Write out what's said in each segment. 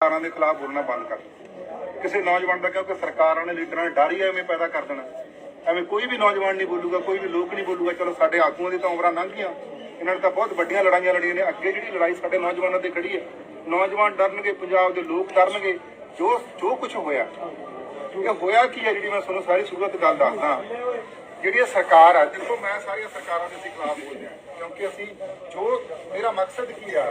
ਸਰਕਾਰਾਂ ਦੇ ਖਿਲਾਫ ਬੋਲਣਾ ਬੰਦ ਕਰ ਕਿਸੇ ਨੌਜਵਾਨ ਦਾ ਕਿਉਂਕਿ ਸਰਕਾਰਾਂ ਨੇ ਲੀਡਰਾਂ ਨੇ ਡਰ ਹੀ ਐਵੇਂ ਪੈਦਾ ਕਰ ਦੇਣਾ। ਐਵੇਂ ਕੋਈ ਵੀ ਨੌਜਵਾਨ ਨਹੀਂ ਬੋਲੂਗਾ, ਕੋਈ ਵੀ ਲੋਕ ਨਹੀਂ ਬੋਲੂਗਾ, ਚਲੋ ਸਾਡੇ ਆਗੂਆਂ ਦੀ ਤਾਂ ਉਮਰਾਂ ਲੰਘ ਗਈਆਂ। ਇਹਨਾਂ ਨੇ ਤਾਂ ਬਹੁਤ ਵੱਡੀਆਂ ਲੜਾਈਆਂ ਲੜੀਆਂ ਨੇ। ਅੱਗੇ ਜਿਹੜੀ ਲੜਾਈ ਸਾਡੇ ਨੌਜਵਾਨਾਂ ਤੇ ਖੜੀ ਹੈ, ਨੌਜਵਾਨ ਡਰਨਗੇ, ਪੰਜਾਬ ਦੇ ਲੋਕ ਡਰਨਗੇ, ਜੋ ਜੋ ਕੁਝ ਹੋਇਆ। ਇਹ ਹੋਇਆ ਕੀ ਹੈ ਜਿਹੜੀ ਮੈਂ ਤੁਹਾਨੂੰ ਸਾਰੀ ਸੂਰਤ ਗੱਲ ਦੱਸਦਾ। ਜਿਹੜੀ ਇਹ ਸਰਕਾਰ ਹੈ ਦੇਖੋ ਮੈਂ ਸਾਰੀਆਂ ਸਰਕਾਰਾਂ ਦੇ ਖਿਲਾਫ ਬੋਲਦੇ ਕਿਉਂਕਿ ਅਸੀਂ ਜੋ, ਮੇਰਾ ਮਕਸਦ ਕੀ ਆ,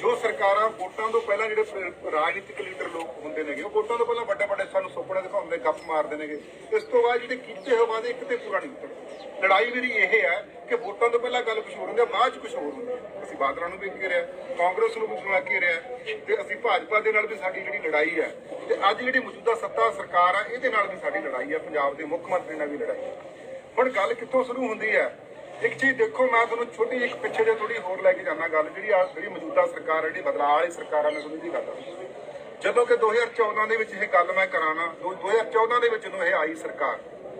ਜੋ ਸਰਕਾਰਾਂ ਵੋਟਾਂ ਤੋਂ ਪਹਿਲਾਂ ਜਿਹੜੇ ਰਾਜਨੀਤਿਕ ਲੀਡਰ ਲੋਕ ਹੁੰਦੇ ਨੇਗੇ, ਉਹ ਵੋਟਾਂ ਤੋਂ ਪਹਿਲਾਂ ਵੱਡੇ ਵੱਡੇ ਸਾਨੂੰ ਸੁਪਨੇ ਦਿਖਾਉਂਦੇ ਗੱਪ ਮਾਰਦੇ ਨੇਗੇ। ਇਸ ਤੋਂ ਬਾਅਦ ਜਿਹੜੇ ਕੀਤੇ ਹੋਏ ਵਾਅਦੇ ਇੱਕ ਤੇ ਪੂਰਾ ਨਹੀਂ ਉਤਰਦੇ ਲੜਾਈ ਮੇਰੀ ਇਹ ਹੈ ਕਿ ਵੋਟਾਂ ਤੋਂ ਪਹਿਲਾਂ ਗੱਲ ਕੁਝ ਹੋਰ ਹੁੰਦੀ ਹੈ ਬਾਅਦ ਚ ਕੁਝ ਹੋਰ ਹੁੰਦੀ ਹੈ ਅਸੀਂ ਬਾਦਲਾਂ ਨੂੰ ਵੀ ਘੇਰਿਆ ਕਾਂਗਰਸ ਨੂੰ ਵੀ ਸੁਣਾ ਘੇਰਿਆ ਤੇ ਅਸੀਂ ਭਾਜਪਾ ਦੇ ਨਾਲ ਵੀ ਸਾਡੀ ਜਿਹੜੀ ਲੜਾਈ ਹੈ ਤੇ ਅੱਜ ਜਿਹੜੀ ਮੌਜੂਦਾ ਸੱਤਾ ਸਰਕਾਰ ਆ, ਇਹਦੇ ਨਾਲ ਵੀ ਸਾਡੀ ਲੜਾਈ ਹੈ ਪੰਜਾਬ ਦੇ ਮੁੱਖ ਮੰਤਰੀ ਨਾਲ ਵੀ ਲੜਾਈ ਹੈ ਹੁਣ ਗੱਲ ਕਿੱਥੋਂ ਸ਼ੁਰੂ ਹੁੰਦੀ ਹੈ? ਇੱਕ ਚੀਜ਼ ਦੇਖੋ, ਮੈਂ ਤੁਹਾਨੂੰ ਛੋਟੀ ਜਿਹੀ ਪਿੱਛੇ ਜੇ ਥੋੜੀ ਹੋਰ ਲੈ ਕੇ ਜਾਣਾ ਗੱਲ, ਜਿਹੜੀ ਆ ਜਿਹੜੀ ਮੌਜੂਦਾ ਸਰਕਾਰ ਹੈ, ਜਿਹੜੀ ਬਦਲਾਅ ਵਾਲੀ ਸਰਕਾਰਾਂ ਨੇ ਸੁਣੀ ਦੀ ਗੱਲ ਜਦੋਂ ਕਿ 2014 ਦੇ ਵਿੱਚ ਇਹ ਗੱਲ ਮੈਂ ਕਰਾਣਾ 2014 ਦੇ ਵਿੱਚ ਜਦੋਂ ਇਹ ਆਈ ਸਰਕਾਰ,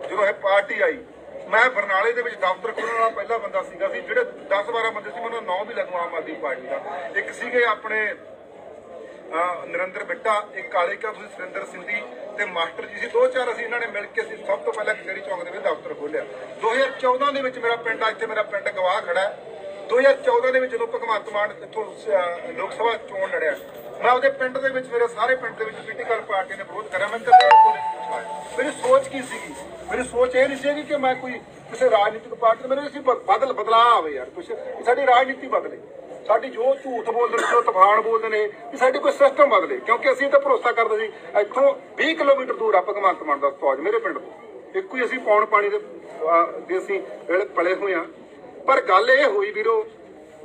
ਜਦੋਂ ਇਹ ਪਾਰਟੀ ਆਈ, ਮੈਂ ਬਰਨਾਲੇ ਦੇ ਵਿੱਚ ਦਫ਼ਤਰ ਖੋਲਣ ਵਾਲਾ ਪਹਿਲਾ ਬੰਦਾ ਸੀਗਾ ਸੀ, ਜਿਹੜੇ 10 12 ਬੰਦੇ ਸੀ ਮੈਂ ਉਹਨਾਂ ਨਾਂ ਵੀ ਲਗਵਾ ਆਮ ਆਦਮੀ ਪਾਰਟੀ ਦਾ। ਇੱਕ ਸੀਗੇ ਆਪਣੇ ਨਰਿੰਦਰ ਬਿੱਟਾ, ਇੱਕ ਕਾਲੇ ਕਾ ਤੁਸੀਂ ਸੁਰਿੰਦਰ ਸਿੰਧੀ ਤੇ ਮਾਸਟਰ ਜੀ ਸੀ, ਦੋ ਚਾਰ ਅਸੀਂ ਇਹਨਾਂ ਨੇ ਮਿਲ ਕੇ ਅਸੀਂ ਸਭ ਤੋਂ ਪਹਿਲਾਂ ਕਿਹੜੀ ਚੌਂਕ ਦੇ ਵਿੱਚ ਦਫ਼ਤਰ ਖੋਲ੍ਹਿਆ। 2014 ਦੇ ਵਿੱਚ ਮੇਰਾ ਪਿੰਡ, ਇੱਥੇ ਮੇਰਾ ਪਿੰਡ ਗਵਾਹ ਖੜਾ 2014 ਦੇ ਵਿੱਚ ਜਦੋਂ ਭਗਵੰਤ ਮਾਨ ਇੱਥੋਂ ਲੋਕ ਸਭਾ ਚੋਣ ਲੜਿਆ। ਮੈਂ ਉਹਦੇ ਪਿੰਡ ਦੇ ਵਿੱਚ, ਮੇਰੇ ਸਾਰੇ ਪਿੰਡ ਦੇ ਵਿੱਚ ਪੋਲੀਟੀਕਲ ਪਾਰਟੀ ਨੇ ਵਿਰੋਧ ਕਰਿਆ। ਮੈਂ ਕਦੇ ਕੋਈ ਮੇਰੀ ਸੋਚ ਕੀ ਸੀਗੀ? ਮੇਰੀ ਸੋਚ ਇਹ ਨਹੀਂ ਸੀਗੀ ਕਿ ਮੈਂ ਕੋਈ ਕਿਸੇ ਰਾਜਨੀਤਿਕ ਪਾਰਟੀ ਮੇਰੇ ਸੀ ਬਦਲ, ਬਦਲਾਅ ਆਵੇ ਯਾਰ, ਕੁਛ ਸਾਡੀ ਰਾਜਨੀਤੀ ਬਦਲੇ। ਸਾਡੀ ਜੋ ਝੂਠ ਬੋਲਦੇ ਨੇ, ਜੋ ਤੂਫਾਨ ਬੋਲਦੇ ਨੇ ਕਿ ਸਾਡੀ ਕੋਈ ਸਿਸਟਮ ਬਦਲੇ। ਕਿਉਂਕਿ ਅਸੀਂ ਤਾਂ ਭਰੋਸਾ ਕਰਦੇ ਸੀ, ਇੱਥੋਂ 20 ਕਿਲੋਮੀਟਰ ਦੂਰ ਆ ਭਗਵੰਤ ਮਾਨ ਦਾ ਫੌਜ, ਮੇਰੇ ਪਿੰਡ ਤੋਂ। ਇੱਕੋ ਹੀ ਅਸੀਂ ਪੌਣ ਪਾਣੀ ਦੇ ਦੇ ਅਸੀਂ ਪਲੇ ਹੋਏ ਆ। ਪਰ ਗੱਲ ਇਹ ਹੋਈ ਵੀਰੋ,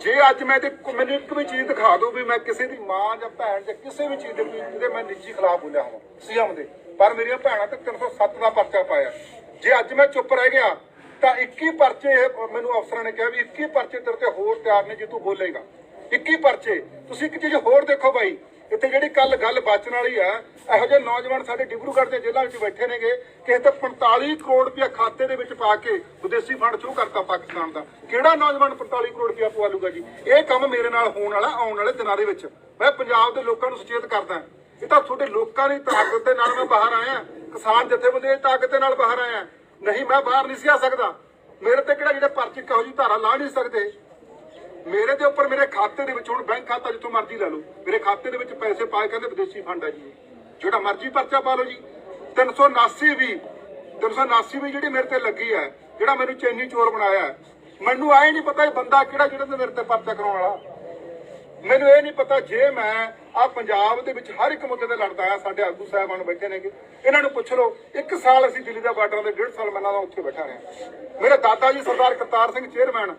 ਜੇ ਅੱਜ ਮੈਂ ਤੇ ਮੈਨੂੰ ਇੱਕ ਵੀ ਚੀਜ਼ ਦਿਖਾ ਦਿਓ ਵੀ ਮੈਂ ਕਿਸੇ ਦੀ ਮਾਂ ਜਾਂ ਭੈਣ ਜਾਂ ਕਿਸੇ ਵੀ ਚੀਜ਼ ਦੇ ਜਿਹਦੇ ਮੈਂ ਨਿੱਜੀ ਖਿਲਾਫ ਬੋਲਿਆ ਹਾਂ ਸੀਐਮ ਦੇ। ਪਰ ਮੇਰੀਆਂ ਭੈਣਾਂ ਤੇ 307 ਦਾ ਪਰਚਾ ਪਾਇਆ। ਜੇ ਅੱਜ ਮੈਂ ਚੁੱਪ ਰਹਿ ਗਿਆ, ਤਾਂ 21 ਪਰਚੇ, ਮੈਨੂੰ ਅਫਸਰਾਂ ਨੇ ਕਿਹਾ ਵੀ 21 ਪਰਚੇ ਤੇਰੇ ਤੇ ਹੋਰ ਤਿਆਰ ਨੇ ਜੇ ਤੂੰ ਬੋਲੇਗਾ। 21 ਪਰਚੇ। ਤੁਸੀਂ ਇੱਕ ਚੀਜ਼ ਹੋਰ ਦੇਖੋ ਬਾਈ, ਇੱਥੇ ਜਿਹੜੀ ਕੱਲ ਗੱਲ ਬਚਣ ਵਾਲੀ ਆ, ਇਹੋ ਜਿਹੇ ਨੌਜਵਾਨ ਸਾਡੇ ਡਿਬਰੂਗੜ੍ਹ ਦੇ ਜੇਲ੍ਹਾਂ ਵਿੱਚ ਬੈਠੇ ਨੇਗੇ ਕਿਸੇ ਤੇ 45 ਕਰੋੜ ਰੁਪਇਆ ਖਾਤੇ ਦੇ ਵਿੱਚ ਪਾ ਕੇ ਵਿਦੇਸ਼ੀ ਫੰਡ ਸ਼ੁਰੂ ਕਰਤਾ ਪਾਕਿਸਤਾਨ ਦਾ। ਕਿਹੜਾ ਨੌਜਵਾਨ 45 ਕਰੋੜ ਰੁਪਇਆ ਪਵਾ ਲੂਗਾ ਜੀ? ਇਹ ਕੰਮ ਮੇਰੇ ਨਾਲ ਹੋਣ ਵਾਲਾ, ਆਉਣ ਵਾਲੇ ਦਿਨਾਂ ਦੇ ਵਿੱਚ। ਮੈਂ ਪੰਜਾਬ ਦੇ ਲੋਕਾਂ ਨੂੰ ਸੁਚੇਤ ਕਰਦਾ ਇਹ ਤਾਂ ਤੁਹਾਡੇ ਲੋਕਾਂ ਦੀ ਤਾਕਤ ਦੇ ਨਾਲ ਮੈਂ ਬਾਹਰ ਆਇਆ। ਕਿਸਾਨ ਜਥੇਬੰਦੀਆਂ ਦੀ ਤਾਕਤ ਦੇ ਨਾਲ ਬਾਹਰ ਆਇਆ। ਨਹੀਂ, ਮੈਂ ਬਾਹਰ ਨਹੀਂ ਸੀ ਆ ਸਕਦਾ। ਮੇਰੇ ਤੇ ਕਿਹੜਾ ਜਿਹੜੇ ਪਰਚੇ ਕਹੋ ਜੀ ਧਾਰਾ ਲਾ ਨਹੀਂ ਸਕਦੇ? ਮੇਰੇ ਦੇ ਉੱਪਰ ਮੇਰੇ ਖਾਤੇ ਦੇ ਵਿੱਚ, ਹੁਣ ਬੈਂਕ ਖਾਤਾ ਜਿੱਥੋਂ ਮਰਜ਼ੀ ਲੈ ਲਓ। ਮੇਰੇ ਖਾਤੇ ਦੇ ਵਿੱਚ ਪੈਸੇ ਪਾਏ ਕਹਿੰਦੇ ਵਿਦੇਸ਼ੀ ਫੰਡ ਆ ਜੀ। ਜਿਹੜਾ ਮਰਜ਼ੀ ਪਰਚਾ ਪਾ ਲਓ ਜੀ। 379 ਵੀ 379 ਵੀ ਜਿਹੜੀ ਮੇਰੇ ਤੇ ਲੱਗੀ ਹੈ, ਜਿਹੜਾ ਮੈਨੂੰ ਚੈਨੀ ਚੋਰ ਬਣਾਇਆ ਮੈਨੂੰ ਆਏ ਨਹੀਂ ਪਤਾ ਇਹ ਬੰਦਾ ਕਿਹੜਾ ਜਿਹੜਾ ਤੇ ਮੇਰੇ ਤੇ ਪਰਚਾ ਕਰਾਉਣ ਵਾਲਾ। ਮੈਨੂੰ ਇਹ ਨਹੀਂ ਪਤਾ ਜੇ ਮੈਂ ਆ ਪੰਜਾਬ ਦੇ ਵਿੱਚ ਹਰ ਇੱਕ ਮੁੱਦੇ ਤੇ ਲੜਦਾ ਆ ਸਾਡੇ ਆਗੂ ਸਾਹਿਬਾਨ ਬੈਠੇ ਨੇਗੇ। ਇਹਨਾਂ ਨੂੰ ਪੁੱਛ ਲਓ, ਇੱਕ ਸਾਲ ਅਸੀਂ ਦਿੱਲੀ ਦਾ ਬਾਰਡਰ ਦੇ ਡੇਢ ਸਾਲ ਮੈਂ ਇਹਨਾਂ ਉੱਥੇ ਬੈਠਾ ਰਿਹਾ ਮੇਰੇ ਦਾਦਾ ਜੀ ਸਰਦਾਰ ਕਰਤਾਰ ਸਿੰਘ ਚੇਅਰਮੈਨ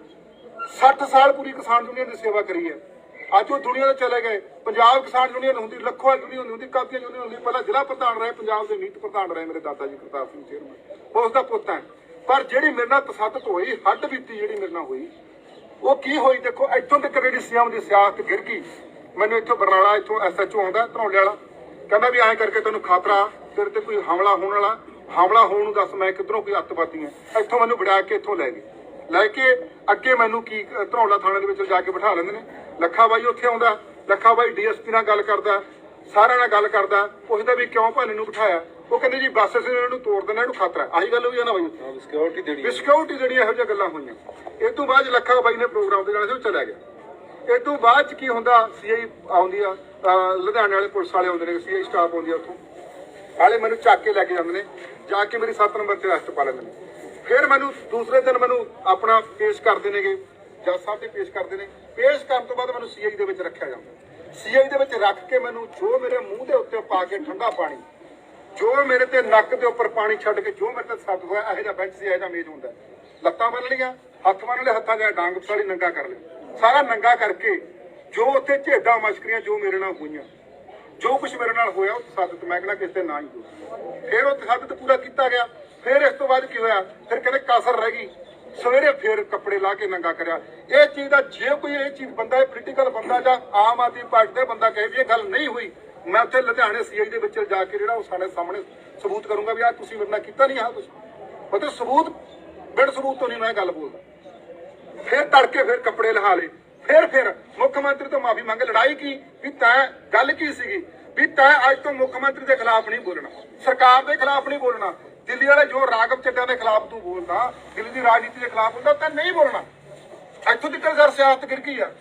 60 ਸਾਲ ਪੂਰੀ ਕਿਸਾਨ ਯੂਨੀਅਨ ਦੀ ਸੇਵਾ ਕਰੀ ਹੈ। ਅੱਜ ਉਹ ਦੁਨੀਆ ਤੋਂ ਚਲੇ ਗਏ। ਪੰਜਾਬ ਕਿਸਾਨ ਯੂਨੀਅਨ ਹੁੰਦੀ, ਲੱਖੋਂ ਯੂਨੀਅਨ ਹੁੰਦੀ ਕਾਦੀਆਂ ਯੂਨੀਅਨ ਹੁੰਦੀ। ਪਹਿਲਾਂ ਜ਼ਿਲ੍ਹਾ ਪ੍ਰਧਾਨ ਰਹੇ, ਪੰਜਾਬ ਦੇ ਮੀਤ ਪ੍ਰਧਾਨ ਰਹੇ ਮੇਰੇ ਦਾਦਾ ਜੀ ਕਰਤਾਰ ਸਿੰਘ ਚੇਅਰਮੈਨ। ਉਸ ਦਾ ਪੁੱਤ ਹੈ। ਪਰ ਜਿਹੜੀ ਮੇਰੇ ਨਾਲ ਤਸੱਦਦ ਹੋਈ, ਹੱਡ ਬੀਤੀ ਜਿਹੜੀ ਮੇਰੇ ਨਾਲ ਹੋਈ, ਉਹ ਕੀ ਹੋਈ ਦੇਖੋ, ਇੱਥੋਂ ਤੱਕ ਜਿਹੜੀ ਸੀਐਮ ਦੀ ਸਿਆਸਤ ਗਿਰ ਗਈ, ਮੈਨੂੰ ਇੱਥੋਂ ਬਰਨਾਲਾ, ਇੱਥੋਂ ਐਸਐਚਓ ਆਉਂਦਾ, ਧਰੌਲੇ ਵਾਲਾ। ਕਹਿੰਦਾ ਵੀ ਐਂ ਕਰਕੇ ਤੈਨੂੰ ਖਤਰਾ, ਤੇਰੇ ਤੇ ਕੋਈ ਹਮਲਾ ਹੋਣ ਵਾਲਾ, ਹਮਲਾ ਹੋਣ ਨੂੰ ਦੱਸ ਮੈਂ ਕਿੱਧਰੋਂ ਕੋਈ ਅੱਤਵਾਦੀ ਹਾਂ। ਇੱਥੋਂ ਮੈਨੂੰ ਵੜਾ ਕੇ ਇੱਥੋਂ ਲੈ ਗਏ। ਲੈ ਕੇ ਅੱਗੇ ਮੈਨੂੰ ਕੀ ਧਰੌਲਾ ਥਾਣੇ ਦੇ ਵਿੱਚ ਜਾ ਕੇ ਬਿਠਾ ਲੈਂਦੇ ਨੇ। ਲੱਖਾ ਬਾਈ ਉੱਥੇ ਆਉਂਦਾ ਲੱਖਾ ਬਾਈ ਡੀਐਸਪੀ ਨਾਲ ਗੱਲ ਕਰਦਾ ਸਾਰਿਆਂ ਨਾਲ ਗੱਲ ਕਰਦਾ ਪੁੱਛਦਾ ਵੀ ਕਿਉਂ ਭਾਨੇ ਨੂੰ ਬਿਠਾਇਆ? ਉਹ ਕਹਿੰਦੇ ਜੀ ਬੱਸ ਅਸੀਂ ਇਹਨਾਂ ਨੂੰ ਤੋੜ ਦੇਣਾ ਇਹਨੂੰ ਖਤਰਾ ਆਹੀ ਗੱਲ ਹੋਈ ਆ ਨਾ ਬਾਈ? ਸਿਕਿਉਰਿਟੀ ਦੇਣੀ ਸਿਕਿਉਰਿਟੀ ਜਿਹੜੀ ਇਹੋ ਜਿਹੀਆਂ ਗੱਲਾਂ ਹੋਈਆਂ। ਇਹ ਤੋਂ ਬਾਅਦ ਲੱਖਾ ਬਾਈ ਨੇ ਪ੍ਰੋਗਰਾਮ ਤੇ ਜਾਣਾ ਸੀ ਉਹ ਚਲਾ ਗਿਆ। ਇਹ ਤੋਂ ਬਾਅਦ ਚ ਕੀ ਹੁੰਦਾ ਸੀਆਈ ਆਉਂਦੀ ਆ ਲੁਧਿਆਣੇ ਵਾਲੇ ਪੁਲਿਸ ਵਾਲੇ ਆਉਂਦੇ ਨੇ ਸੀਆਈ ਸਟਾਫ ਆਉਂਦੀ ਆ ਉੱਥੋਂ। ਹਾਲੇ ਮੈਨੂੰ ਚੱਕ ਕੇ ਲੈ ਕੇ ਜਾਂਦੇ ਨੇ ਜਾ ਕੇ ਮੇਰੀ 7 ਨੰਬਰ ਤੇ ਅਰੈਸਟ ਪਾ ਲੈਂਦੇ ਨੇ। ਫਿਰ ਮੈਨੂੰ ਦੂਸਰੇ ਦਿਨ ਮੈਨੂੰ ਆਪਣਾ ਪੇਸ਼ ਕਰਦੇ ਨੇਗੇ, ਜੱਜ ਸਾਹਿਬ ਦੇ ਪੇਸ਼ ਕਰਦੇ ਨੇ। ਪੇਸ਼ ਕਰਨ ਤੋਂ ਬਾਅਦ ਮੈਨੂੰ ਸੀਆਈ ਦੇ ਵਿੱਚ ਰੱਖਿਆ ਜਾਂਦਾ। ਸੀਆਈ ਦੇ ਵਿੱਚ ਰੱਖ ਕੇ ਮੈਨੂੰ ਜੋ ਮੇਰੇ ਮੂੰਹ ਦੇ ਉੱਤੇ ਪਾ ਕੇ ਠੰਡਾ ਪਾਣੀ, ਜੋ ਮੇਰੇ ਤੇ ਨੱਕ ਦੇ ਉੱਪਰ ਪਾਣੀ ਛੱਡ ਕੇ ਜੋ ਮੇਰੇ ਤੇ ਸੱਟ ਹੋਇਆ, ਇਹੋ ਜਿਹਾ ਬੈਂਚ ਸੀ, ਇਹੋ ਜਿਹਾ ਮੇਜ਼ ਹੁੰਦਾ। ਲੱਤਾਂ ਬੰਨ ਲਈਆਂ, ਹੱਥ ਬੰਨ ਲਏ, ਹੱਥਾਂ ਦੇ ਡਾਂਗ ਸਾਰੀ ਨੰਗਾ ਕਰ ਲਿਆ। ਸਾਰਾ ਨੰਗਾ ਕਰਕੇ ਜੋ ਉੱਥੇ ਝੇਡਾਂ ਮਸ਼ਕਰੀਆਂ ਜੋ ਮੇਰੇ ਨਾਲ ਹੋਈਆਂ, ਜੋ ਕੁਝ ਮੇਰੇ ਨਾਲ ਹੋਇਆ, ਉਹ ਤਸੱਦਦ ਮੈਂ ਕਹਿੰਦਾ ਕਿਸੇ ਤੇ ਨਾ ਹੀ ਹੋਇਆ। ਫਿਰ ਉਹ ਤਸੱਦਦ ਪੂਰਾ ਕੀਤਾ ਗਿਆ। ਫਿਰ ਇਸ ਤੋਂ ਬਾਅਦ ਕੀ ਹੋਇਆ? ਫਿਰ ਕਹਿੰਦੇ ਕਾਸਰ ਰਹਿ ਗਈ। ਸਵੇਰੇ ਫਿਰ ਕੱਪੜੇ ਲਾ ਕੇ ਨੰਗਾ ਕਰਿਆ। ਇਹ ਚੀਜ਼ ਦਾ ਜੇ ਕੋਈ ਇਹ ਚੀਜ਼ ਬੰਦਾ, ਇਹ ਪੋਲੀਟੀਕਲ ਬੰਦਾ ਜਾਂ ਆਮ ਆਦਮੀ ਪਾਰਟੀ ਦਾ ਬੰਦਾ ਕਹੇ ਵੀ ਇਹ ਗੱਲ ਨਹੀਂ ਹੋਈ, ਮੈਂ ਉੱਥੇ ਲੁਧਿਆਣੇ ਸੀਆਈ ਦੇ ਵਿੱਚ ਜਾ ਕੇ ਜਿਹੜਾ ਉਹ ਸਾਡੇ ਸਾਹਮਣੇ ਸਬੂਤ ਕਰੂੰਗਾ ਵੀ ਆ ਤੁਸੀਂ ਮੇਰੇ ਨਾਲ ਕੀਤਾ ਨਹੀਂ ਆ ਤੁਸੀਂ ਮਤਲਬ ਸਬੂਤ, ਬਿਨ ਸਬੂਤ ਤੋਂ ਨਹੀਂ ਮੈਂ ਗੱਲ ਬੋਲਦਾ। ਫਿਰ ਤੜਕੇ ਫਿਰ ਕੱਪੜੇ ਲਹਾ ਲਏ। ਫਿਰ ਫਿਰ ਮੁੱਖ ਮੰਤਰੀ ਤੋਂ ਮਾਫੀ ਮੰਗ, ਲੜਾਈ ਕੀ? ਵੀ ਤੈਂ ਗੱਲ ਕੀ ਸੀਗੀ? ਵੀ ਤੈਂ ਅੱਜ ਤੋਂ ਮੁੱਖ ਮੰਤਰੀ ਦੇ ਖਿਲਾਫ ਨਹੀਂ ਬੋਲਣਾ। ਸਰਕਾਰ ਦੇ ਖਿਲਾਫ ਨਹੀਂ ਬੋਲਣਾ। ਦਿੱਲੀ ਵਾਲੇ ਜੋ ਰਾਗਵ ਚੱਡਿਆਂ ਦੇ ਖਿਲਾਫ ਤੂੰ ਬੋਲਦਾ, ਦਿੱਲੀ ਦੀ ਰਾਜਨੀਤੀ ਦੇ ਖਿਲਾਫ ਬੋਲਦਾ ਤੈਂ ਨਹੀਂ ਬੋਲਣਾ। ਇੱਥੋਂ ਤੱਕ ਸਰ ਸਿਆਸਤ ਗਿਰ ਗਈ ਆ।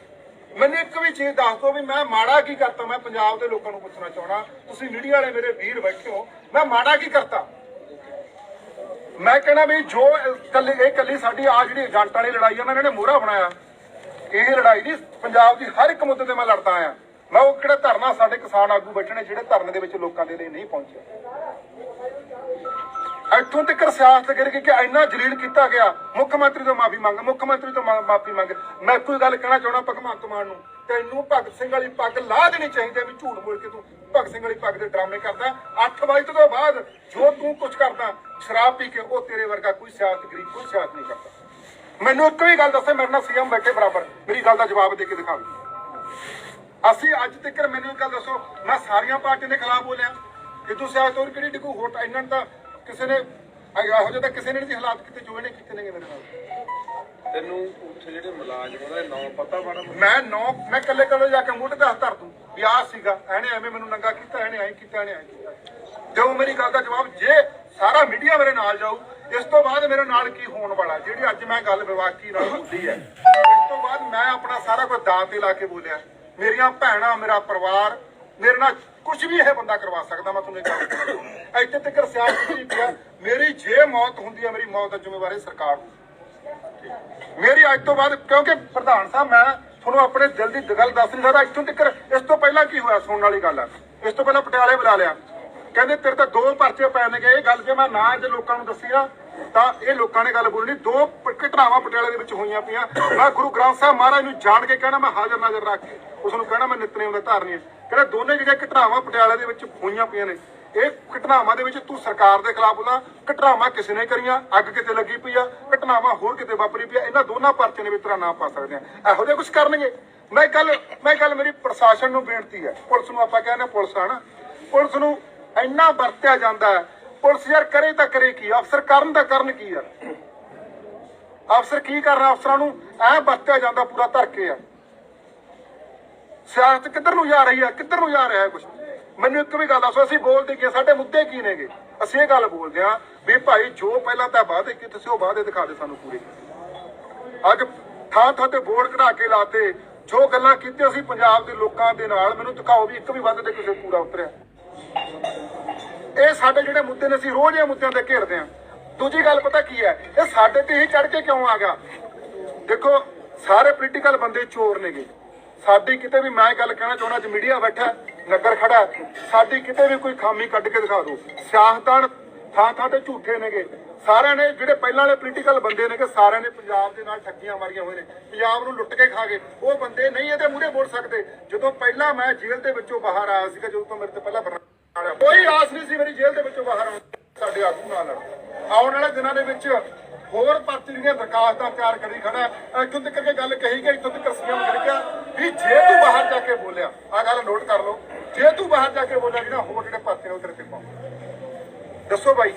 ਮੈਨੂੰ ਇੱਕ ਵੀ ਚੀਜ਼ ਦੱਸ ਦਿਓ ਵੀ ਮੈਂ ਮਾੜਾ ਕੀ ਕਰਤਾ, ਮੈਂ ਪੰਜਾਬ ਦੇ ਲੋਕਾਂ ਨੂੰ ਪੁੱਛਣਾ ਚਾਹਣਾ ਤੁਸੀਂ ਮੀਡੀਆ ਵਾਲੇ ਮੇਰੇ ਵੀਰ ਬੈਠੇ ਹੋ, ਮੈਂ ਮਾੜਾ ਕੀ ਕਰਤਾ? ਮੈਂ ਕਹਿੰਦਾ ਵੀ ਜੋ ਕੱਲੀ ਇਹ ਕੱਲੀ ਸਾਡੀ ਆ ਜਿਹੜੀ ਏਜੰਟਾਂ ਵਾਲੀ ਲੜਾਈ ਆ ਨਾ ਇਹਨਾਂ ਨੇ ਮੋਹਰਾ ਬਣਾਇਆ। ਇਹ ਲੜਾਈ ਨਹੀਂ, ਪੰਜਾਬ ਦੀ ਹਰ ਇੱਕ ਮੁੱਦੇ ਤੇ ਮੈਂ ਲੜਦਾ ਆਇਆ। ਮੈਂ ਉਹ ਕਿਹੜਾ ਧਰਨਾ ਸਾਡੇ ਕਿਸਾਨ ਆਗੂ ਬੈਠੇ ਨੇ ਜਿਹੜੇ ਧਰਨੇ ਦੇ ਵਿੱਚ ਲੋਕਾਂ ਦੇ ਲਈ ਨਹੀਂ ਪਹੁੰਚੇ? ਇੱਥੋਂ ਤੱਕ ਸਿਆਸਤ ਗਿਰ ਕਿ ਇੰਨਾ ਜਲੀਲ ਕੀਤਾ ਗਿਆ। ਮੁੱਖ ਮੰਤਰੀ ਤੋਂ ਮਾਫੀ ਮੰਗ, ਮੁੱਖ ਮੰਤਰੀ ਤੋਂ ਮਾਫੀ ਮੰਗ। ਮੈਂ ਕੋਈ ਗੱਲ ਕਹਿਣਾ ਚਾਹਣਾ ਭਗਵੰਤ ਮਾਨ ਨੂੰ, ਤੈਨੂੰ ਭਗਤ ਸਿੰਘ ਵਾਲੀ ਪੱਗ ਲਾ ਦੇਣੀ ਚਾਹੀਦੀ ਵੀ ਝੂਠ ਬੋਲ ਕੇ ਤੂੰ ਭਗਤ ਸਿੰਘ ਵਾਲੀ ਪੱਗ ਦੇ ਡਰਾਮੇ ਕਰਦਾ। 8 ਵਜੇ ਤੋਂ ਬਾਅਦ ਜੋ ਤੂੰ ਕੁਝ ਕਰਦਾ, ਸ਼ਰਾਬ ਪੀ ਕੇ ਉਹ ਤੇਰੇ ਵਰਗਾ ਕੋਈ ਸਿਆਸਤ ਗਰੀਬ, ਕੋਈ ਸਿਆਸਤ ਨਹੀਂ ਕਰਦਾ। ਮੈਨੂੰ ਇੱਕ ਵੀ ਗੱਲ ਦੱਸੇ, ਮੇਰੇ ਨਾਲ ਸੀਐਮ ਬੈਠੇ ਬਰਾਬਰ। ਮੇਰੀ ਗੱਲ ਦਾ ਜਵਾਬ ਦੇ ਕੇ ਦਿਖਾ ਅਸੀਂ ਅੱਜ ਤੱਕ ਮੈਨੂੰ ਇੱਕ ਗੱਲ ਦੱਸੋ ਮੈਂ ਸਾਰੀਆਂ ਪਾਰਟੀਆਂ ਦੇ ਖਿਲਾਫ ਬੋਲਿਆ। ਕਿਦੋਂ ਸਿਆਸਤ ਹੋਰ ਕਿਹੜੀ ਡਿਗੂ ਹੋਟ ਇਹਨਾਂ ਤਾਂ ਕਿਸੇ ਨੇ ਇਹੋ ਜਿਹਾ ਤਾਂ ਕਿਸੇ ਨੇ ਨਹੀਂ ਹਾਲਾਤ ਕੀਤੇ ਜੋ ਇਹਨੇ ਕੀਤੇ ਨੇਗੇ ਮੇਰੇ ਨਾਲ। ਤੈਨੂੰ ਉੱਥੇ ਜਿਹੜੇ ਮੁਲਾਜ਼ਮ ਉਹਨਾਂ ਦੇ ਨਾਮ ਪਤਾ ਮੈਡਮ ਮੈਂ ਨੌ ਮੈਂ ਕੱਲੇ ਕੱਲੇ ਜਾ ਕੇ ਮੂੰਹ ਤੇ ਹੱਥ ਧਰ ਦੂੰ। ਵੀ ਸੀਗਾ ਇਹਨੇ ਐਵੇਂ ਮੈਨੂੰ ਨੰਗਾ ਕੀਤਾ ਇਹਨੇ ਐਂ ਕੀਤਾ ਇਹਨੇ ਐਂ ਕੀਤਾ। ਦਿਓ ਮੇਰੀ ਗੱਲ ਦਾ ਜਵਾਬ ਜੇ ਸਾਰਾ ਮੀਡੀਆ ਮੇਰੇ ਨਾਲ ਜਾਊ ਇਸ ਤੋਂ ਬਾਅਦ ਮੇਰੇ ਨਾਲ ਕੀ ਹੋਣ ਵਾਲਾ? ਜਿਹੜੀ ਅੱਜ ਮੈਂ ਗੱਲ ਵਿਵਾਕੀ ਨਾਲ ਹੁੰਦੀ ਹੈ ਇਸ ਤੋਂ ਬਾਅਦ ਮੈਂ ਆਪਣਾ ਸਾਰਾ ਕੁਝ ਦਾਅ ਤੇ ਲਾ ਕੇ ਬੋਲਿਆ। ਮੇਰੀਆਂ ਭੈਣਾਂ, ਮੇਰਾ ਪਰਿਵਾਰ, ਮੇਰੇ ਨਾਲ ਕੁਝ ਵੀ ਇਹ ਬੰਦਾ ਕਰਵਾ ਸਕਦਾ, ਮੈਂ ਤੁਹਾਨੂੰ ਗੱਲ ਕਹਿਣਾ ਇੱਥੇ ਤੱਕ ਸਿਆਸਤ ਨਹੀਂ ਪਿਆ ਮੇਰੀ ਜੇ ਮੌਤ ਹੁੰਦੀ ਹੈ ਮੇਰੀ ਮੌਤ ਦਾ ਜ਼ਿੰਮੇਵਾਰ ਸਰਕਾਰ ਦੀ ਮੇਰੀ ਅੱਜ ਤੋਂ ਬਾਅਦ, ਕਿਉਂਕਿ ਪ੍ਰਧਾਨ ਸਾਹਿਬ, ਮੈਂ ਤੁਹਾਨੂੰ ਆਪਣੇ ਦਿਲ ਦੀ ਗੱਲ ਦੱਸ ਨਹੀਂ ਸਕਦਾ, ਇੱਥੋਂ ਤੱਕ, ਇਸ ਤੋਂ ਪਹਿਲਾਂ ਕੀ ਹੋਇਆ ਸੁਣਨ ਵਾਲੀ ਗੱਲ ਆ? ਇਸ ਤੋਂ ਪਹਿਲਾਂ ਪਟਿਆਲੇ ਬੁਲਾ ਲਿਆ। ਕਹਿੰਦੇ, ਤੇਰੇ ਤਾਂ ਦੋ ਪਰਚੇ ਪੈ ਨੇਗੇ ਇਹ ਗੱਲ ਜੇ ਮੈਂ ਨਾ ਅੱਜ ਲੋਕਾਂ ਨੂੰ ਦੱਸੀ ਨਾ ਤਾਂ ਇਹ ਲੋਕਾਂ ਨੇ ਗੱਲ ਬੋਲਣੀ, ਦੋ ਘਟਨਾਵਾਂ ਪਟਿਆਲੇ ਦੇ ਵਿੱਚ ਹੋਈਆਂ ਪਈਆਂ। ਮੈਂ ਗੁਰੂ ਗ੍ਰੰਥ ਸਾਹਿਬ ਮਹਾਰਾਜ ਨੂੰ ਜਾਣ ਕੇ ਕਹਿਣਾ, ਮੈਂ ਹਾਜ਼ਰ ਨਾਜ਼ਰ ਰੱਖ ਕੇ। ਉਸ ਨੂੰ ਕਹਿਣਾ, ਮੈਂ ਨਿਤਨੇਮ ਦਾ ਧਾਰਨੀ ਕਹਿੰਦਾ, ਦੋਨੇ ਜਿਹੜੀਆਂ ਘਟਨਾਵਾਂ ਪਟਿਆਲੇ ਦੇ ਵਿੱਚ ਹੋਈਆਂ ਪਈਆਂ ਨੇ, ਇਹ ਘਟਨਾਵਾਂ ਦੇ ਵਿੱਚ ਤੂੰ ਸਰਕਾਰ ਦੇ ਖਿਲਾਫ ਬੋਲਾ, ਘਟਨਾਵਾਂ ਕਿਸੇ ਨੇ ਕਰੀਆਂ, ਅੱਗ ਕਿਤੇ ਲੱਗੀ ਪਈ ਆ, ਘਟਨਾਵਾਂ ਹੋਰ ਕਿਤੇ ਵਾਪਰੀ ਪਈ ਆ, ਇਹਨਾਂ ਦੋਨਾਂ ਪਰਚੇ ਦੇ ਵਿੱਚ ਤੇਰਾ ਨਾਮ ਪਾ ਸਕਦੇ ਆ ਇਹੋ ਜਿਹਾ ਕੁਝ ਕਰਨਗੇ। ਮੈਂ ਗੱਲ ਮੈਂ ਗੱਲ ਮੇਰੀ ਪ੍ਰਸ਼ਾਸਨ ਨੂੰ ਬੇਨਤੀ ਹੈ। ਪੁਲਿਸ ਨੂੰ ਆਪਾਂ ਕਹਿੰਦੇ ਹਾਂ ਪੁਲਿਸ ਆ ਨਾ। ਪੁਲਿਸ ਨੂੰ ਇੰਨਾ ਵਰਤਿਆ ਜਾਂਦਾ ਹੈ ਪੁਲਿਸ ਯਾਰ ਕਰੇ ਤਾਂ ਕਰੇ ਕੀ? ਅਫਸਰ ਕਰਨ ਤਾਂ ਕਰਨ ਕੀ ਯਾਰ ਅਫਸਰ ਕੀ ਕਰਨਾ ਅਫਸਰਾਂ ਨੂੰ? ਐ ਵਰਤਿਆ ਜਾਂਦਾ ਪੂਰਾ ਧਰ ਕੇ ਆ। ਸਿਆਸਤ ਕਿੱਧਰ ਨੂੰ ਜਾ ਰਹੀ ਆ? ਕਿੱਧਰ ਨੂੰ ਜਾ ਰਿਹਾ ਹੈ ਕੁਝ ਮੈਨੂੰ ਇੱਕ ਵੀ ਗੱਲ ਦੱਸੋ, ਅਸੀਂ ਬੋਲਦੇ ਕੀ ਸਾਡੇ ਮੁੱਦੇ ਕੀ ਨੇਗੇ? ਅਸੀਂ ਇਹ ਗੱਲ ਬੋਲਦੇ ਆ ਵੀ ਭਾਈ ਜੋ ਪਹਿਲਾਂ ਤਾਂ ਵਾਅਦੇ ਕੀਤੇ ਸੀ, ਉਹ ਵਾਅਦੇ ਦਿਖਾ ਦੇ ਸਾਨੂੰ ਪੂਰੇ। ਅੱਜ ਥਾਂ ਥਾਂ ਤੇ ਬੋਰਡ ਕਢਾ ਕੇ ਲਾਤੇ, ਜੋ ਗੱਲਾਂ ਕੀਤੀਆਂ ਸੀ ਪੰਜਾਬ ਦੇ ਲੋਕਾਂ ਦੇ ਨਾਲ, ਮੈਨੂੰ ਦਿਖਾਓ ਵੀ ਇੱਕ ਵੀ ਵਾਅਦੇ ਤੇ ਕਿਸੇ ਪੂਰਾ ਉਤਰਿਆ। ਇਹ ਸਾਡੇ ਜਿਹੜੇ ਮੁੱਦੇ ਨੇ, ਅਸੀਂ ਰੋਜ਼ ਇਹ ਮੁੱਦਿਆਂ ਤੇ ਘੇਰਦੇ ਆ ਦੂਜੀ ਗੱਲ ਪਤਾ ਕੀ ਹੈ? ਇਹ ਸਾਡੇ ਤੇ ਹੀ ਚੜ ਕੇ ਕਿਉਂ ਆ ਗਿਆ? ਦੇਖੋ, ਸਾਰੇ ਪੋਲੀਟੀਕਲ ਬੰਦੇ ਚੋਰ ਨੇਗੇ। ਸਾਡੀ ਕਿਤੇ ਵੀ ਮੈਂ ਗੱਲ ਕਹਿਣਾ ਚਾਹੁੰਦਾ, ਅੱਜ ਮੀਡੀਆ ਬੈਠਾ, ਨਗਰ ਖੜਾ ਸਾਡੀ ਕਿਤੇ ਵੀ ਕੋਈ ਖਾਮੀ ਕੱਢ ਕੇ ਦਿਖਾ ਦਿਓ। ਸਿਆਸਤਦਾਨ ਥਾਂ ਥਾਂ ਤੇ ਝੂਠੇ ਨੇਗੇ। ਸਾਰਿਆਂ ਨੇ, ਜਿਹੜੇ ਪਹਿਲਾਂ ਵਾਲੇ ਪੋਲੀਟੀਕਲ ਬੰਦੇ ਨੇਗੇ, ਸਾਰਿਆਂ ਨੇ ਪੰਜਾਬ ਦੇ ਨਾਲ ਠੱਗੀਆਂ ਮਾਰੀਆਂ ਹੋਏ ਨੇ। ਪੰਜਾਬ ਨੂੰ ਲੁੱਟ ਕੇ ਖਾ ਗਏ। ਉਹ ਬੰਦੇ ਨਹੀਂ ਇਹਦੇ ਮੂਹਰੇ ਬੋਲ ਸਕਦੇ। ਜਦੋਂ ਪਹਿਲਾਂ ਮੈਂ ਜੇਲ੍ਹ ਦੇ ਵਿੱਚੋਂ ਬਾਹਰ ਆਇਆ ਸੀਗਾ, ਜਦੋਂ ਤੋਂ ਮੇਰੇ ਤੋਂ ਪਹਿਲਾਂ ਬਰਨਾਲਾ ਕੋਈ ਆਸ ਨਹੀਂ ਸੀ ਮੇਰੀ ਜੇਲ੍ਹ ਦੇ ਵਿੱਚੋਂ ਬਾਹਰ ਆਉਣ ਸਾਡੇ ਆਗੂ ਨਾਲ। ਆਉਣ ਵਾਲੇ ਦਿਨਾਂ ਦੇ ਵਿੱਚ ਹੋਰ ਭਰਤੀ ਦੀਆਂ ਦਰਖਾਸਤਾਂ ਤਿਆਰ ਕਰੀ ਖੜਾ ਇੱਥੋਂ ਤੱਕ ਕਿ ਗੱਲ ਕਹੀ ਗਈ, ਇੱਥੋਂ ਤੱਕ ਸੀਐਮ ਕਰ ਗਿਆ ਵੀ ਜੇ ਤੂੰ ਬਾਹਰ ਜਾ ਕੇ ਬੋਲਿਆ ਆ ਗੱਲ ਨੋਟ ਕਰ ਲਓ, ਜੇ ਤੂੰ ਬਾਹਰ ਜਾ ਕੇ ਬੋਲਿਆ ਜਿਹੜਾ ਹੋਰ ਜਿਹੜੇ ਭਰਤੀ ਨੇ ਉਹ ਤੇ ਪਾਉਂ ਦੱਸੋ ਭਾਈ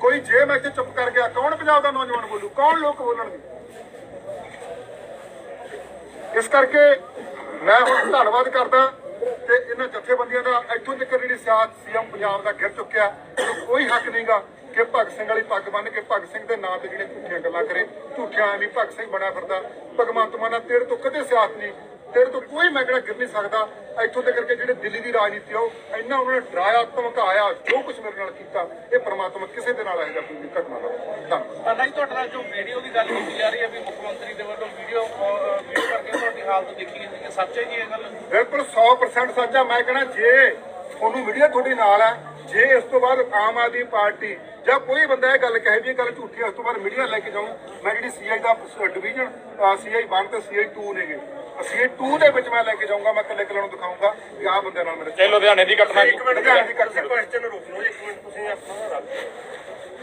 ਕੋਈ ਜੇ ਮੈਂ ਇੱਥੇ ਚੁੱਪ ਕਰ ਗਿਆ, ਕੌਣ ਪੰਜਾਬ ਦਾ ਨੌਜਵਾਨ ਬੋਲੂ? ਕੌਣ ਲੋਕ ਬੋਲਣਗੇ? ਇਸ ਕਰਕੇ ਮੈਂ ਹੁਣ ਧੰਨਵਾਦ ਕਰਦਾ। ਤੇ ਇਹਨਾਂ ਜਥੇਬੰਦੀਆਂ ਦਾ ਇੱਥੋਂ ਤੱਕ ਜਿਹੜੀ ਸਿਆਸਤ ਸੀਐਮ ਪੰਜਾਬ ਦਾ ਗਿਰ ਚੁੱਕਿਆ ਕੋਈ ਹੱਕ ਨਹੀਂਗਾ ਕਿ ਭਗਤ ਸਿੰਘ ਵਾਲੀ ਪੱਗ ਬੰਨ ਕੇ ਭਗਤ ਸਿੰਘ ਦੇ ਨਾਂ ਤੇ ਜਿਹੜੇ ਝੂਠੀਆਂ ਗੱਲਾਂ ਕਰੇ। ਝੂਠਿਆਂ ਐਵੇਂ ਭਗਤ ਸਿੰਘ ਬਣਿਆ ਫਿਰਦਾ। ਭਗਵੰਤ ਮਾਨ ਤੇਰੇ ਤੋਂ ਕਦੇ ਸਿਆਸਤ ਨਹੀਂ, ਤੇਰੇ ਤੋਂ ਕੋਈ ਮੈਂ ਕਿਹੜਾ ਗਿਰ ਨਹੀਂ ਸਕਦਾ। ਇੱਥੋਂ ਤੱਕ ਕਿ ਜਿਹੜੇ ਦਿੱਲੀ ਦੀ ਰਾਜਨੀਤੀ ਆ, ਉਹ ਇੰਨਾ ਉਹਨਾਂ ਨੇ ਡਰਾਇਆ, ਧਮਕਾਇਆ, ਜੋ ਕੁਝ ਮੇਰੇ ਨਾਲ ਕੀਤਾ, ਇਹ ਪ੍ਰਮਾਤਮਾ ਕਿਸੇ ਦੇ ਨਾਲ ਇਹੋ ਜਿਹਾ ਕੋਈ ਘਟਨਾ ਨਾ ਹੋਵੇ। ਧੰਨਵਾਦ। ਤੁਹਾਡੇ ਨਾਲ ਜੋ ਵੀਡੀਓ ਦੀ ਗੱਲ ਕੀਤੀ ਜਾ ਰਹੀ ਹੈ ਵੀ ਮੁੱਖ ਮੰਤਰੀ ਦੇ ਵੱਲੋਂ ਵੀਡੀਓ ਵੀਡੀਓ ਤੁਹਾਡੀ ਹਾਲਤ ਦੇਖੀ ਸੀ ਕਿ ਸੱਚ ਹੈ ਜੀ ਇਹ ਗੱਲ? ਬਿਲਕੁਲ 100% ਸੱਚ ਆ। ਮੈਂ ਕਹਿੰਦਾ ਜੇ ਤੁਹਾਨੂੰ ਮੀਡੀਆ ਤੁਹਾਡੇ ਨਾਲ ਹੈ ਜੇ ਇਸ ਤੋਂ ਬਾਅਦ ਆਮ ਆਦਮੀ ਪਾਰਟੀ ਜਾਂ ਕੋਈ ਬੰਦਾ ਇਹ ਗੱਲ ਕਹੇ ਵੀ ਇਹ ਗੱਲ ਝੂਠੀ ਹੈ ਉਸ ਤੋਂ ਬਾਅਦ ਮੀਡੀਆ ਲੈ ਕੇ ਜਾਊਂ। ਮੈਂ ਜਿਹੜੀ ਸੀਆਈ ਦਾ ਡਿਵੀਜ਼ਨ ਸੀਆਈ 1 ਤੇ ਸੀਆਈ 2 ਨੇਗੇ। ਸੀਆਈ 2 ਦੇ ਵਿੱਚ ਮੈਂ ਲੈ ਕੇ ਜਾਊਂਗਾ ਮੈਂ ਕੱਲੇ ਕੱਲੇ ਨੂੰ ਦਿਖਾਊਂਗਾ ਕਿ ਆਹ ਬੰਦੇ ਨਾਲ ਮੇਰੇ ਇਹ ਲੁਧਿਆਣੇ ਦੀ ਘਟਨਾ ਇੱਕ ਮਿੰਟ ਧਿਆਨ ਦੀ ਘਟਨਾ। ਕੁਐਸਚਨ ਰੋਕ ਲਓ ਇੱਕ ਮਿੰਟ ਤੁਸੀਂ ਆਪਣਾ ਰੱਖ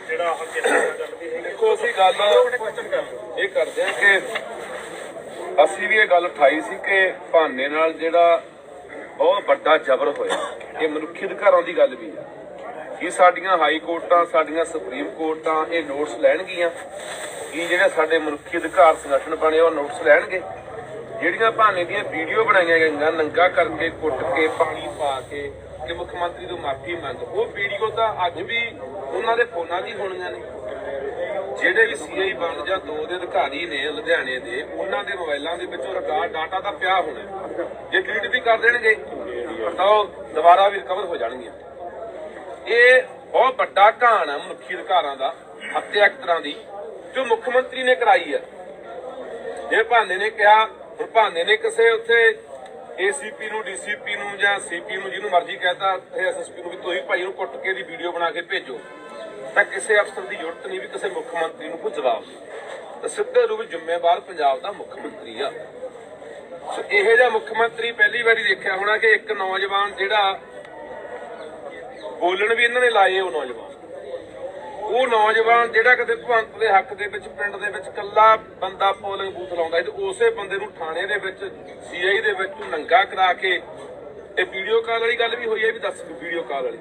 ਜਿਹੜਾ ਆਹ ਕਿਹੜਾ ਚੱਲਦੀ ਹੈ ਦੇਖੋ ਅਸੀਂ ਗੱਲ ਇਹ ਕਰਦੇ ਹਾਂ ਕਿ ਅਸੀਂ ਵੀ ਇਹ ਗੱਲ ਉਠਾਈ ਸੀ ਕਿ ਬਹਾਨੇ ਨਾਲ ਜਿਹੜਾ ਬਹੁਤ ਵੱਡਾ ਜ਼ਬਰ ਹੋਇਆ, ਇਹ ਮਨੁੱਖੀ ਅਧਿਕਾਰਾਂ ਦੀ ਗੱਲ ਵੀ ਹੈ ਇਹ ਸਾਡੀਆਂ ਹਾਈ ਕੋਰਟਾਂ, ਸਾਡੀਆਂ ਸੁਪਰੀਮ ਕੋਰਟਾਂ, ਇਹ ਨੋਟਸ ਲੈਣਗੀਆਂ। ਕੀ ਜਿਹੜੇ ਸਾਡੇ ਮਨੁੱਖੀ ਅਧਿਕਾਰ ਸੰਗਠਨ ਬਣੇ, ਉਹ ਨੋਟਸ ਲੈਣਗੇ। ਜਿਹੜੀਆਂ ਭਾਨੇ ਦੀਆਂ ਵੀਡੀਓ ਬਣਾਈਆਂ ਗਈਆਂ, ਨੰਗਾ ਕਰਕੇ ਕੁੱਟ ਕੇ, ਪਾਣੀ ਪਾ ਕੇ ਕਿ ਮੁੱਖ ਮੰਤਰੀ ਤੋਂ ਮਾਫੀ ਮੰਗ, ਉਹ ਵੀਡੀਓ ਤਾਂ ਅੱਜ ਵੀ ਉਹਨਾਂ ਦੇ ਫੋਨਾਂ ਦੀ ਹੋਣੀਆਂ ਨੇ। ਜਿਹੜੇ ਵੀ ਸੀਆਈ ਬਣ ਜਾਂ ਦੋ ਦੇ ਅਧਿਕਾਰੀ ਨੇ ਲੁਧਿਆਣੇ ਦੇ, ਉਹਨਾਂ ਦੇ ਮੋਬਾਈਲਾਂ ਦੇ ਵਿੱਚੋਂ ਰਿਕਾਰਡ ਡਾਟਾ ਤਾਂ ਪਿਆ ਹੋਣਾ। ਜੇ ਡਿਲੀਟ ਵੀ ਕਰ ਦੇਣਗੇ, ਤਾਂ ਉਹ ਦੁਬਾਰਾ ਵੀ ਰਿਕਵਰ ਹੋ ਜਾਣਗੀਆਂ। ਇਹ ਬਹੁਤ ਵੱਡਾ ਕਹਾਣ ਹੈ ਮਨੁੱਖੀ ਅਧਿਕਾਰਾਂ ਦਾ, ਹੱਤਿਆ ਇੱਕ ਤਰ੍ਹਾਂ ਦੀ, ਜੋ ਮੁੱਖ ਮੰਤਰੀ ਨੇ ਕਰਾਈ ਹੈ ਜੇ ਭਾਨੇ ਨੇ ਕਿਹਾ, ਹੁਣ ਭਾਨੇ ਨੇ ਕਿਸੇ ਉੱਥੇ ਏਸੀਪੀ ਨੂੰ ਡੀਸੀਪੀ ਨੂੰ ਜਾਂ ਸੀਪੀ ਨੂੰ ਜਿਹਨੂੰ ਮਰਜ਼ੀ ਕਹਤਾ, ਤੇ ਐਸਐਸਪੀ ਨੂੰ ਵੀ ਤੁਸੀਂ ਭਾਈ ਨੂੰ ਕੁੱਟ ਕੇ ਦੀ ਵੀਡੀਓ ਬਣਾ ਕੇ ਭੇਜੋ। ਤਾਂ ਕਿਸੇ ਅਫਸਰ ਦੀ ਜ਼ਰੂਰਤ ਨਹੀਂ ਵੀ ਕਿਸੇ ਮੁੱਖ ਮੰਤਰੀ ਨੂੰ ਕੋਈ ਜਵਾਬ ਤਾਂ ਸਿੱਧੇ ਰੂਪ ਜ਼ਿੰਮੇਵਾਰ ਪੰਜਾਬ ਦਾ ਮੁੱਖ ਮੰਤਰੀ ਆ। ਸੋ ਇਹੋ ਜਿਹਾ ਮੁੱਖ ਮੰਤਰੀ ਪਹਿਲੀ ਵਾਰੀ ਦੇਖਿਆ ਹੋਣਾ ਕਿ ਇੱਕ ਨੌਜਵਾਨ ਜਿਹੜਾ ਬੋਲਣ ਵੀ ਇਹਨਾਂ ਨੇ ਲਾਏ ਉਹ ਨੌਜਵਾਨ। ਉਹ ਨੌਜਵਾਨ ਜਿਹੜਾ ਕਦੇ ਭਗਵੰਤ ਦੇ ਹੱਕ ਦੇ ਵਿੱਚ, ਪਿੰਡ ਦੇ ਵਿੱਚ ਕੱਲਾ ਬੰਦਾ ਪੋਲਿੰਗ ਬੂਥ ਲਾਉਂਦਾ ਤੇ ਉਸੇ ਬੰਦੇ ਨੂੰ ਥਾਣੇ ਦੇ ਵਿੱਚ, ਸੀਆਈ ਦੇ ਵਿੱਚ ਨੰਗਾ ਕਰਾ ਕੇ ਇਹ ਵੀਡੀਓ ਕਾਲ ਵਾਲੀ ਗੱਲ ਵੀ ਹੋਈ ਹੈ ਵੀ ਦੱਸ ਵੀਡੀਓ ਕਾਲ ਵਾਲੀ।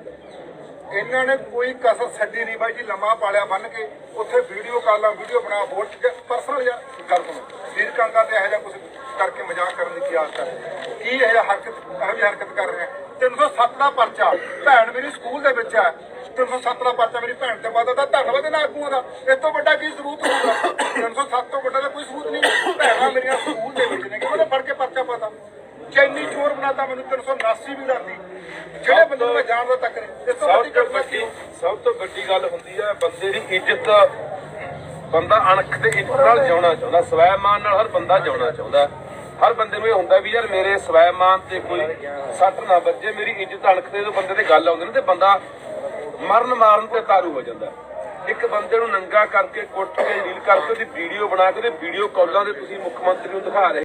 ਇਹਨਾਂ ਨੇ ਕੋਈ ਕਸਰ ਛੱਡੀ ਨਹੀਂ ਬਾਈ ਜੀ, ਲੰਮਾ ਪਾਲਿਆ ਬੰਨ ਕੇ, ਉੱਥੇ ਵੀਡੀਓ ਕਾਲਾਂ ਵੀਡੀਓ ਬਣਾ ਵੋਟ ਪਰਸਨਲ ਜਾਂ ਕਰ ਦੋ ਵੀਰ ਕਾਂਗਾ ਤੇ ਇਹੋ ਜਿਹਾ ਕੁਝ ਕਰਕੇ ਮਜ਼ਾਕ ਕਰਨ ਦੀ ਕੀ ਆਦਤ ਹੈ? ਕੀ ਇਹ ਹਰਕਤ, ਇਹੋ ਜਿਹੀ ਹਰਕਤ ਕਰ ਰਹੇ 307 ਦਾ ਪਰਚਾ, ਭੈਣ ਮੇਰੀ ਸਕੂਲ ਦੇ ਵਿੱਚ ਹੈ। 307 ਦਾ ਪਰਚਾ ਮੇਰੀ ਭੈਣ ਤੇ ਵਾਦਾ ਦਾ ਧੰਨਵਾਦ ਇਹਨਾਂ ਆਗੂਆਂ ਦਾ। ਇਸ ਤੋਂ ਵੱਡਾ ਕੀ ਸਬੂਤ ਹੋਊਗਾ? 307 ਤੋਂ ਵੱਡਾ ਤਾਂ ਕੋਈ ਸਬੂਤ ਨਹੀਂ। ਭੈਣਾਂ ਮੇਰੀਆਂ ਸਕੂਲ ਦੇ ਵਿੱਚ ਨੇ ਕਿ ਉਹਨੇ ਫੜ ਕੇ ਪਰਚਾ ਪਾਤਾ? ਚੈਨੀ ਚੋਰ ਬਣਾਤਾ ਮੈਨੂੰ 379 ਵੀ ਕਰਦੀ ਜਿਹੜੇ ਬੰਦੇ ਨੂੰ ਮੈਂ ਜਾਣਦਾ ਤੱਕ ਨਹੀਂ। ਇਸ ਤੋਂ ਸਭ ਵੱਡੀ ਤੋਂ ਘਟਨਾ ਕੀ ਵੱਡੀ? ਸਭ ਤੋਂ ਵੱਡੀ ਗੱਲ ਹੁੰਦੀ ਹੈ ਬੰਦੇ ਦੀ ਇੱਜ਼ਤ ਬੰਦਾ ਅਣਖ ਤੇ ਇੱਜ਼ਤ ਨਾਲ ਜਿਉਣਾ ਚਾਹੁੰਦਾ ਸਵੈਮਾਨ ਨਾਲ ਹਰ ਬੰਦਾ ਜਿਉਣਾ ਚਾਹੁੰਦਾ। ਹਰ ਬੰਦੇ ਨੂੰ ਇਹ ਹੁੰਦਾ ਵੀ ਯਾਰ ਮੇਰੇ ਸਵੈਮਾਨ ਤੇ ਕੋਈ ਸੱਟ ਨਾ ਵੱਜੇ ਮੇਰੀ ਇੱਜ਼ਤ ਅਣਖ ਤੇ ਜਦੋਂ ਬੰਦੇ ਤੇ ਗੱਲ ਆਉਂਦੀ ਨਾ ਤੇ ਬੰਦਾ ਮਰਨ ਮਾਰਨ ਤੇ ਤਾਰੂ ਹੋ ਜਾਂਦਾ। ਇੱਕ ਬੰਦੇ ਨੂੰ ਨੰਗਾ ਕਰਕੇ ਕੁੱਟ ਕੇ ਰੀਲ ਕਰਕੇ ਉਹਦੀ ਵੀਡੀਓ ਬਣਾ ਕੇ ਉਹਦੀ ਵੀਡੀਓ ਕਾਲਾਂ ਦੇ ਤੁਸੀਂ ਮੁੱਖ ਮੰਤਰੀ ਨੂੰ ਦਿਖਾ ਰਹੇ